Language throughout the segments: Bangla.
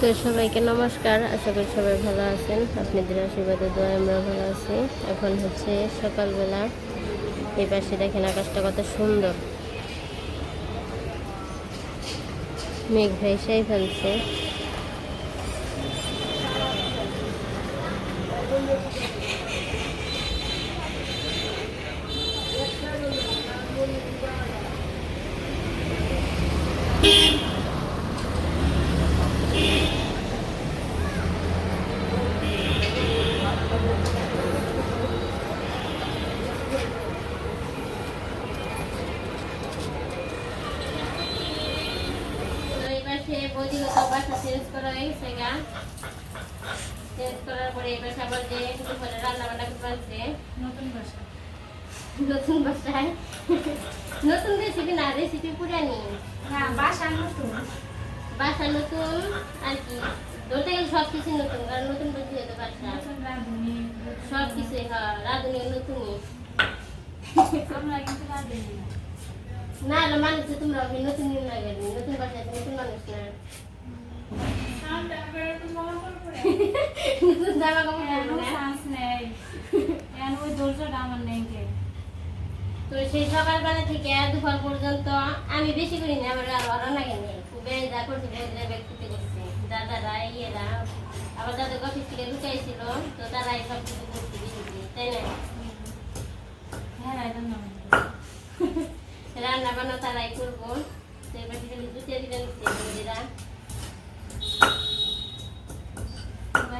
তো সবাইকে নমস্কার, আশা করি সবাই ভালো আছেন। আপনাদের আশীর্বাদে দোয়া আমরা ভালো আছি। এখন হচ্ছে সকালবেলা। এই পাশে দেখেন আকাশটা কত সুন্দর। মেঘ ভেসাই ফেলছে তো এই পাশে বৌদিগত বাসা চেঞ্জ করা হয়েছে গা চেঞ্জ করার পরে এই পাশে আবার দুপুরে রান্না বান্না করতে নতুন বাসা নতুন নতুন রেসিপি না রেসিপি পুরানি। না বাসা নতুন। বাসা নতুন আর কি। ধরতে গেলে সব কিছু নতুন কারণ নতুন বুদ্ধি হতে বাসা। সব কিছু হ্যাঁ রাঁধুনি নতুনই। আমরা না। মানুষ তোমরা নতুন নতুন বাসায় নতুন মানুষ না। তো নেই নেই সেই সকালবেলা থেকে দুপুর পর্যন্ত আমি বেশি করি না আমার আর রান্না কেন খুবই যা করছি বন্ধুরা ব্যক্তিতে করছি। দাদারা ইয়েরা আবার দাদা অফিস থেকে ঢুকাইছিল তো তারা এই সব কিছু করছে তাই না? রান্না বান্না তারাই করব। তো এবার খালি দিবেন বন্ধুরা আজকে আমার রান্না বান্না খাওয়াই দেওয়া ওদিকে সব কেস অন্য সময় তো হইল ইয়েরা বন্ধুরা খাওয়ায়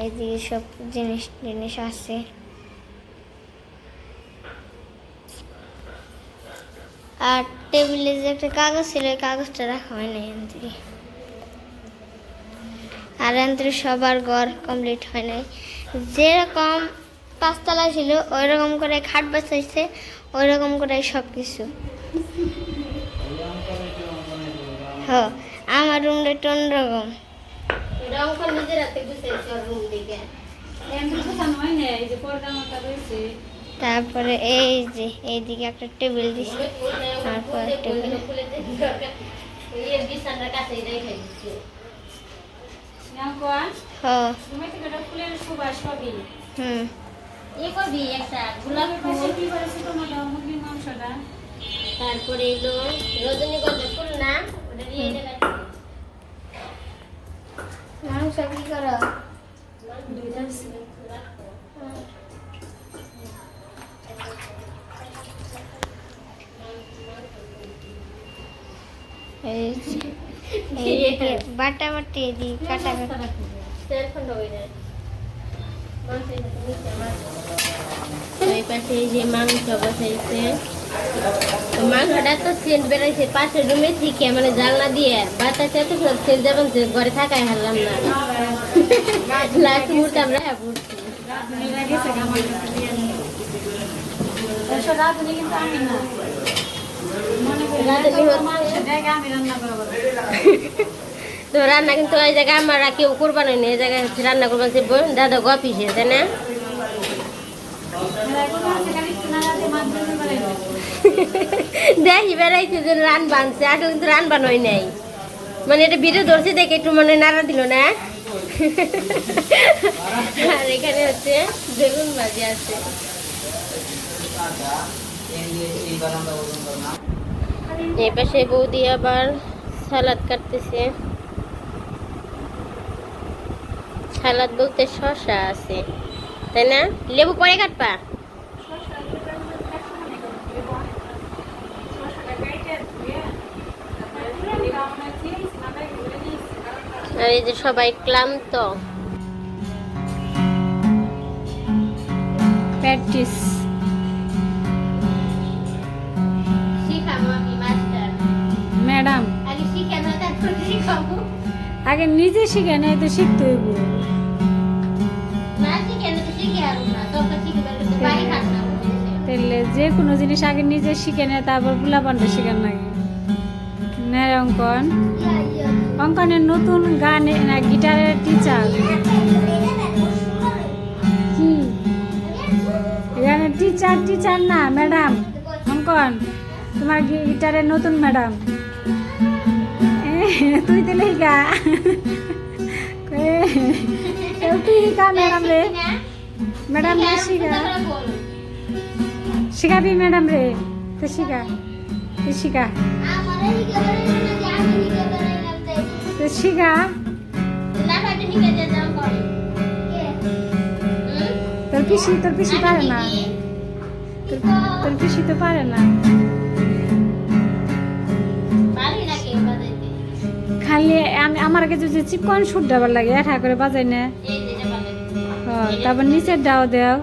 এইদিকে সব জিনিস জিনিস আছে। আর টেবিলে যে একটা কাগজ ছিল, ওই কাগজটা রাখা হয় নাই এনত্রি। আর এনত্রি সবার ঘর কমপ্লিট হয় নাই। যেরকম পাঁচতলা ছিল ওই রকম করে খাট বাঁচাইছে ওই রকম করে সব কিছু হ্যাঁ আমার রুমটা একটু অন্যরকম। নিজের হাতে গুছাইছি ওর রুম দিকে তারপরে এই যে এইদিকে একটা টেবিল দিছে। তারপর একটা ইয়ের বিছানার কাছে রেখে দিচ্ছি। না কোয়া হ তুমি থেকে একটা ফুলের সুবাস পাবি। হুম। এ করবি একটা গোলাপ পাশে ফুল। কি করেছে তোমার মুরগির মাংসটা? তারপরে এলো রজনীগন্ধা ফুল না মাংস কি করো। দুইটা এই যে এইদিকে বাটা বাটি এদিকে কাটা কাটা এই পাশে যে মাংস বসাইছে। মাংসটা তো সেন্ট বেরোইছে পাশের রুমে থেকে মানে জানলা দিয়ে বাতাসে এত সব সেন্ট যাবেন যে ঘরে থাকাই হারলাম না। লাস্ট মুহূর্তে আমরা হ্যাঁ পড়ছি রান্না তো রান্না কিন্তু ওই জায়গায় আমরা কেউ করবানো না, এই জায়গায় রান্না করবেন সে দাদা গপিসে তাই না? দেখি বেড়াইছে যে রান বানছে আসলে কিন্তু রান বানোই নাই। মানে এটা ভিডিও ধরছে দেখে একটু মানে নাড়া দিল না। আর এখানে হচ্ছে বেগুন ভাজি আছে। এই পাশে বৌদি আবার সালাদ কাটতেছে। সালাদ বলতে শসা আছে। তাই না? লেবু পরে কাটবা? আর এই যে সবাই ক্লান্ত। প্র্যাকটিস ম্যাডাম আগে নিজে শিখে নাই তো শিখতে হইব। তাহলে যে কোনো জিনিস আগে নিজে শিখে নেয় তারপর পোলাপানটা শিখান লাগে। না এরকম অঙ্কনের নতুন গান গিটারের টিচার এখানে টিচার টিচার না ম্যাডাম অঙ্কন, তোমার গিটারের নতুন ম্যাডাম তুই দিলে গা। ম্যাডাম রে। ম্যাডাম শিখা। শিখাবি ম্যাডাম রে। তো শিখা, তুই শিখা। তো শিখা তোর পিসি তোর পিসি পারে না। তোর পিসি তো পারে না। খালি আমি আমার কাছে যে চিকন সুর ডাবার লাগে এঠা করে বাজাই না। তারপর নিচের ডাও দেও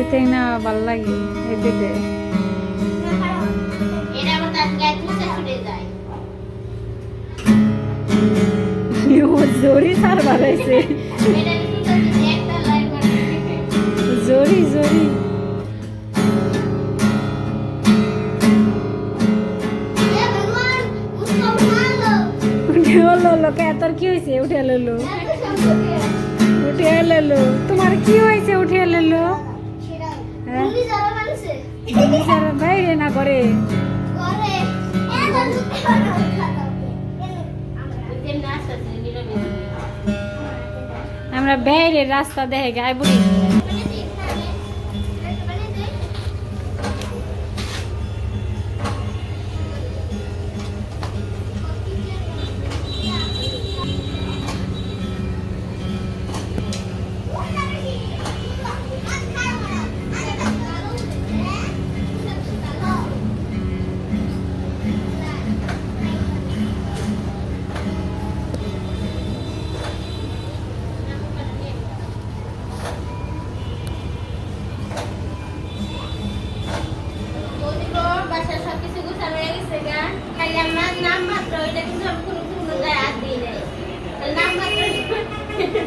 এতে না ভালো লাগে এতে জরি সার বাড়াইছে জরি জরি। তোর কি হয়েছে উঠে ললো। উঠে ললো। তোমার কি হয়েছে উঠে ললো। বাইরে না করে আমরা বাইরের রাস্তা দেখে গায়ে বুড়ি।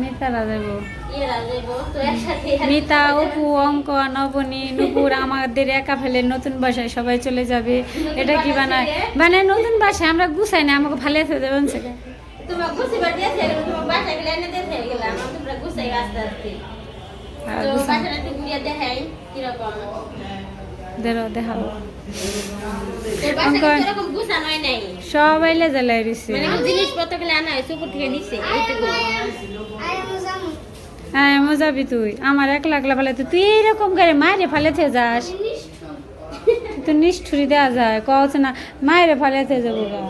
মিতারা যাব ইয়েরা যাইবো তো একসাথে মিতা অপু অঙ্কন অবনী নুপুর আমাদের একা ফেলে নতুন বাসায় সবাই চলে যাবে। এটা কি বানায়? মানে নতুন বাসায় আমরা গুছাই না আমাকে ভালো হতে দেবেন সেটা দেখাবো। তো এরকম হয় সবাই লেজালাই দিছে। মানে হ্যাঁ মজাবি তুই। আমার এক লাখ ফেলে তুই তুই এইরকম করে মায়েরে ফেলেতে যাস। তুই তো নিষ্ঠুরি দেওয়া যায় কওছে না মায়েরে ফেলেতে যাব গা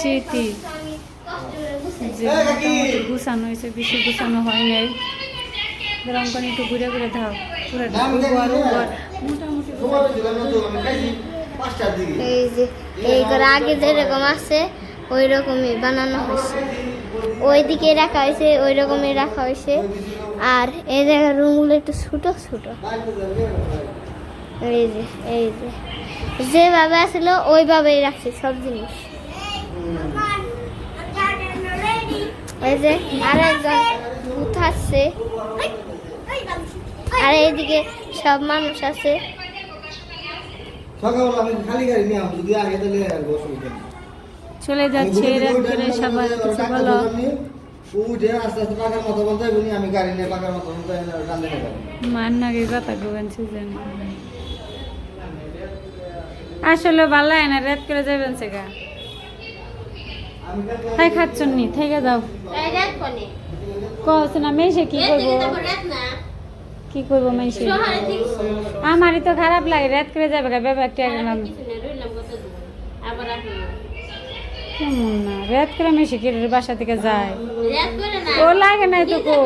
স্মৃতি। গুছানো হয়েছে বেশি গুছানো হয় নাই। অঙ্কন একটু ঘুরে ঘুরে দাও। এই যে এই ঘর আগে যেরকম আছে ওই রকমই বানানো হয়েছে। ওইদিকে রাখা হয়েছে ওই রকমই রাখা হয়েছে। আর এই জায়গার রুমগুলো একটু ছোট ছোট। এই যে এই যে। যেভাবে আসছিল ওইভাবেই রাখছে সব জিনিস। এই যে আর একজন ভূত আসছে আর এইদিকে সব মানুষ আছে। চলে যাচ্ছে রাত করে সবাই কিছু বলো। মান কথা গোবেন সুজন। আসলে ভালো লাগে না রাত করে যাবেন সে গা তাই খাচ্ছন নি থেকে যাও। রাত কস না মেসে কি করব না? কি করব শহরে আমারই তো খারাপ লাগে রাত করে যাবে ব্যাপার একটা কেমন না রাত করে মেসে কি বাসা থেকে যায়। রাত করে না। ও লাগে নাই তো কো।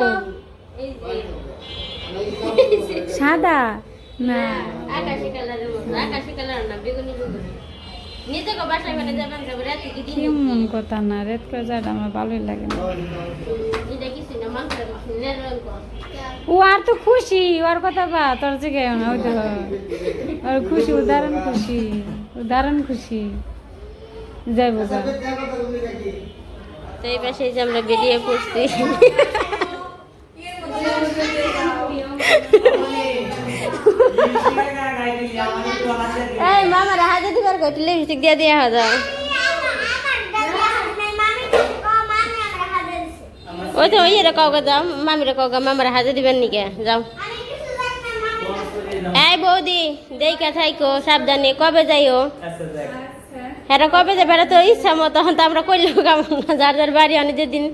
সাদা? না। আকাশি কালারের মতো আকাশি কালার না বেগুনি। কেমন কথা না রেড কালারটা আমার ভালোই লাগে না। কর ও আর তো খুশি ওর কথা বা তোর যে কেউ না ওই তো ওর খুশি ও দারুণ খুশি ও দারুণ খুশি। যাইব তো এই পাশে যে আমরা বেরিয়ে পড়ছি এই মামার হাতে দিবার কত লিপস্টিক দিয়ে দেওয়া হাজার ওই তো রে কাউকে যাও, মামিরে কাউকে মামার হাতে দিবেন নিকে যাও। এই বৌদি, দেইকা থাইকো, সাবধানে, কবে যাইও? হ্যাঁ কবে যাবে এটা তো ইচ্ছা মতো, তখন তো আমরা কইলেও কেমন না যার যার বাড়ি, অনেক যেদিন।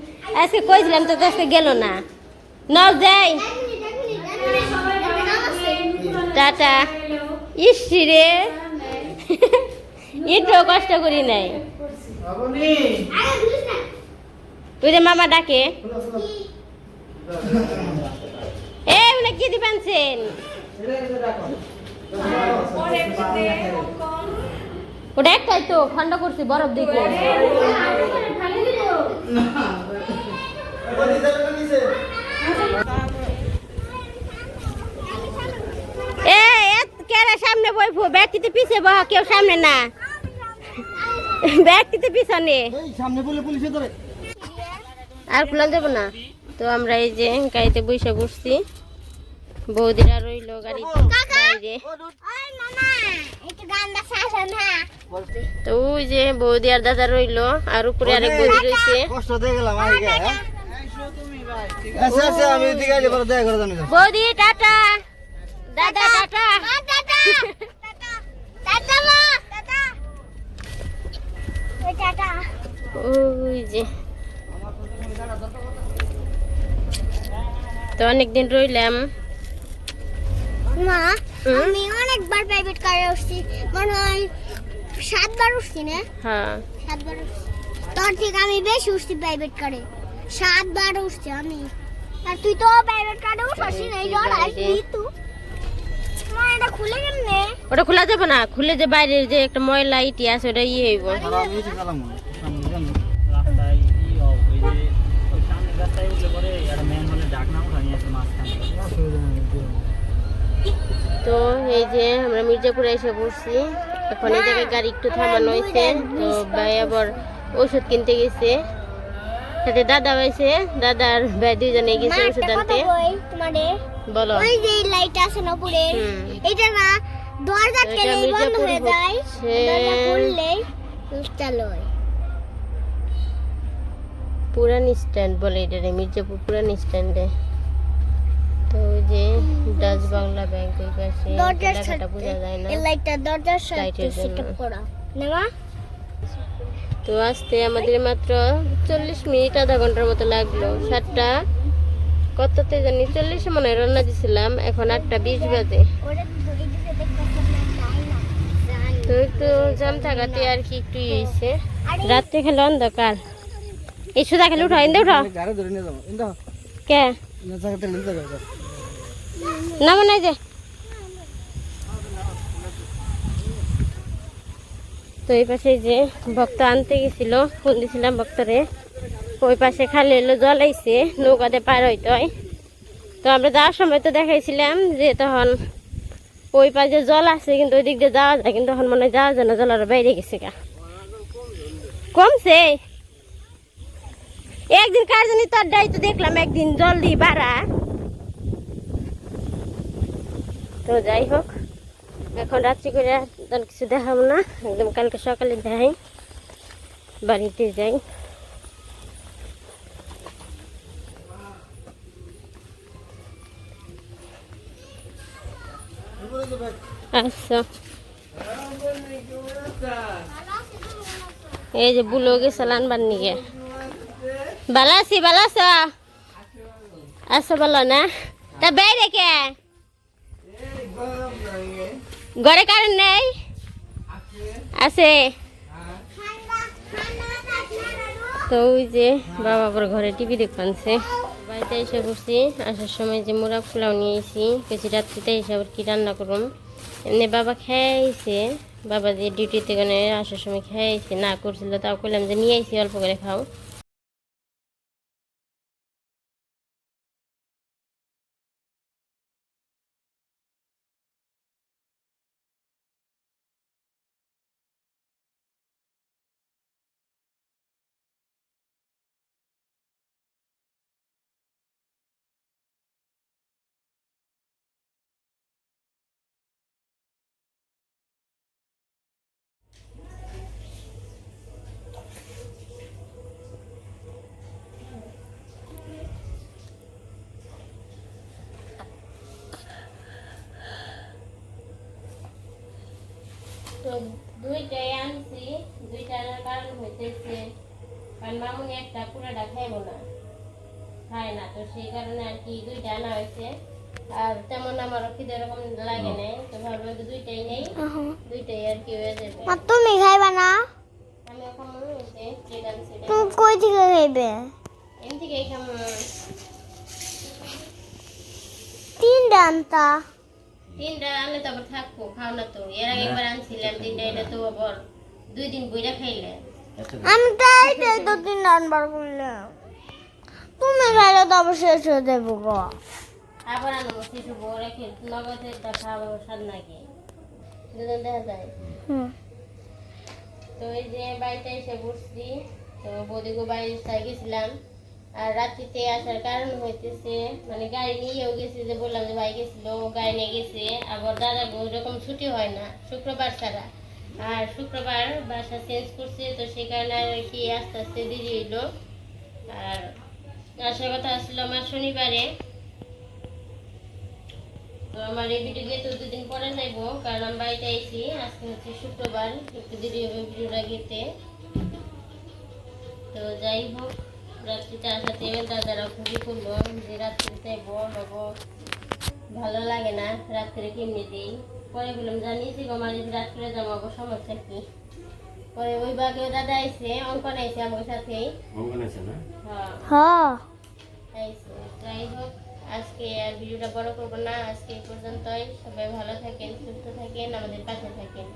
আজকে কইছিলাম তো, আজকে গেল না। নাও যাই টাটা ইসি রে। একটু কষ্ট করি নাই। তুই যে মামা ডাকে। এ উনি কি দিবেন সেন? ওটা একটাই তো ঠান্ডা করছি বরফ দেখো পিছে বহ কেউ সামনে না। ব্যক্তিতে পিছনে। এই সামনে বলে পুলিশে ধরে। আর খুলা যাব না। তো আমরা এই যে গাড়িতে বসে বসছি। বৌদিরা রইল গাড়িতে। বাইরে তো ওই যে বৌদি আর দাদা রইল। আর উপরে আরেক বৌদি রয়েছে কষ্ট দিয়ে গেলাম ওই যে। তো অনেকদিন রইলাম। মা আমি অনেকবার প্রাইভেট কারে উঠছি। মনে হয় সাতবার উঠছি না? হ্যাঁ। সাতবার উঠছি। তোর থেকে আমি বেশি উঠছি প্রাইভেট কারে সাতবার উঠছি আমি। আর তুই তো প্রাইভেট কারে উঠাসি না এই লড়াই তুই ওটা খোলা যাবে না খুলে যে বাইরে যে একটা ময়লা ইটি আছে ওটা ইয়ে হইব। তো এই যে আমরা মির্জাপুরে এসে পড়ছি। এখন এই জায়গায় গাড়ি একটু থামানো হয়েছে। তো ভাই আবার ওষুধ কিনতে গেছে। সাথে দাদা হয়েছে। দাদার ভাই দুইজনে গেছে ওষুধ আনতে। বলো ওই যে লাইট আছে না হুম। এটা না দরজা এটা বন্ধ হয়ে যায়। দরজা খুললেই চালু হয়। পুরান স্ট্যান্ড বলে এটা রে মির্জাপুর পুরান স্ট্যান্ডে যে ডাচ বাংলা ব্যাংক ওই পাশে লেখাটা বোঝা যায় না। লাইটটা দরজার সাথে। সেটআপ করা। তো আসতে আমাদের মাত্র চল্লিশ মিনিট আধা ঘণ্টার মতো লাগল। সাতটা কততে জানি চল্লিশে মনে হয় রান্না দিছিলাম। এখন আটটা বিশ বাজে। তো একটু জাম থাকাতে আর কি একটু হয়েছে রাত্রে খেলে অন্ধকার। এই সুদা খেলে উঠাও ইন্দে কিন্তু কে? জায়গাতে নিতে যাব না মনে যে। তো এই পাশে যে ভক্ত আনতে গেছিল ফোন দিছিলাম ভক্তরে। ওই পাশে খালি এলো জল আইছে, নৌকাতে পার হইতে তো আমরা যাওয়ার সময় তো দেখাইছিলাম যে তখন ওই পাশে জল আছে, কিন্তু ওই দিক দিয়ে যাওয়া যায়, কিন্তু তখন মনে হয় যাওয়া যায় না জল আরও বাইরে গেছে গা। কমছে? একদিন কার জানি তোর তো দেখলাম, একদিন জল দিয়ে বাড়া। তো যাই হোক, এখন রাত্রি করে আর কিছু দেখাবো না। একদম কালকে সকালে দেখাই বাড়িতে যাই। আচ্ছা। এই যে বুলো গেছে লানবার নিগে ভালো আছি ভালো আছো? আছো ভালো না? তা বাইরে কে? ঘরে কারণ নেই? আছে। তো ওই যে বাবা আবার ঘরে টিভি দেখছে বাড়িতে এসে বসছি, আসার সময় যে মোড়া পোলাও নিয়ে এসেছি কিছু রাত্রিতে এসে আবার কি রান্না করুন এমনি বাবা খেয়েছে, বাবা যে ডিউটিতে গেলে আসার সময় খেয়েছে, না করছিল, তাও করলাম যে নিয়ে আইসি অল্প করে খাও। তো দুইটাই আনছি দুইটা আনার কারণ হইতেছে কারণ মামুনি একটা পুরাটা খাইবো না খায় না তো সেই কারণে আর কি দুইটা আনা হয়েছে আর তেমন আমার খিদে এরকম লাগে নাই তো ভাবলাম দুইটাই নেই দুইটাই আর কি হয়ে যাবে। তুমি খাইবা না? আমি এখন মনে তুমি কই থেকে খাইবে? এম থেকে এখানে তিনটা আনতা? তিনটা আনলে তো আবার থাকব খাও না তো। এর আগে একবার আনছিলাম তিনটা এটা তো আবার দুই দিন বইটা খাইলে। আমি তো এইটাই তো তিনটা আনবার করলাম। তুমি খাইলে তো আবার শেষ হয়ে যাব গো। আবার আনব শিশু বউ রেখে নগদের খাওয়া স্বাদ নাকি? দুজন দেখা যায়। তো এই যে বাড়িতে এসে বসছি তো বৌদিগো বাড়ির গেছিলাম আর রাত্রিতে আসার কারণ হইতেছে মানে গাড়ি নিয়েও গেছে যে বললাম যে ভাই গেছিল গাড়ি নিয়ে গেছে, আবার দাদা ওই রকম ছুটি হয় না, শুক্রবার ছাড়া। আর শুক্রবার বাসা চেঞ্জ করছে, তো সেই কারণে আর কি আস্তে আস্তে দেরি হইল। আর আসার কথা আসলো আমার শনিবারে। তো আমার এই ভিডিও গেতে দুদিন পরে যাইবো, কারণ আমি বাড়িতে আইছি, আজকে হচ্ছে শুক্রবার, একটু দেরি হবে ভিডিওটা গেতে। তো যাই হোক। রাত্রিতে আসাতে দাদারা খুবই করল যে রাত্রিতে যাইবো বাবু ভালো লাগে না রাত্রে কেমনি দিই পরে বললাম জানিয়েছি গো মাঝে রাত্রে যাব সমস্যা কি? পরে ওই বাগেও দাদা আইছে অঙ্কন আইছে আমার সাথেই হ্যাঁ। হ্যাঁ যাই হোক আজকে আর ভিডিওটা বড় করব না। আজকে এই পর্যন্তই। সবাই ভালো থাকেন সুস্থ থাকেন আমাদের পাশে থাকেন।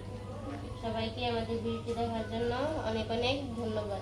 সবাইকে আমাদের ভিডিওটি দেখার জন্য অনেক অনেক ধন্যবাদ।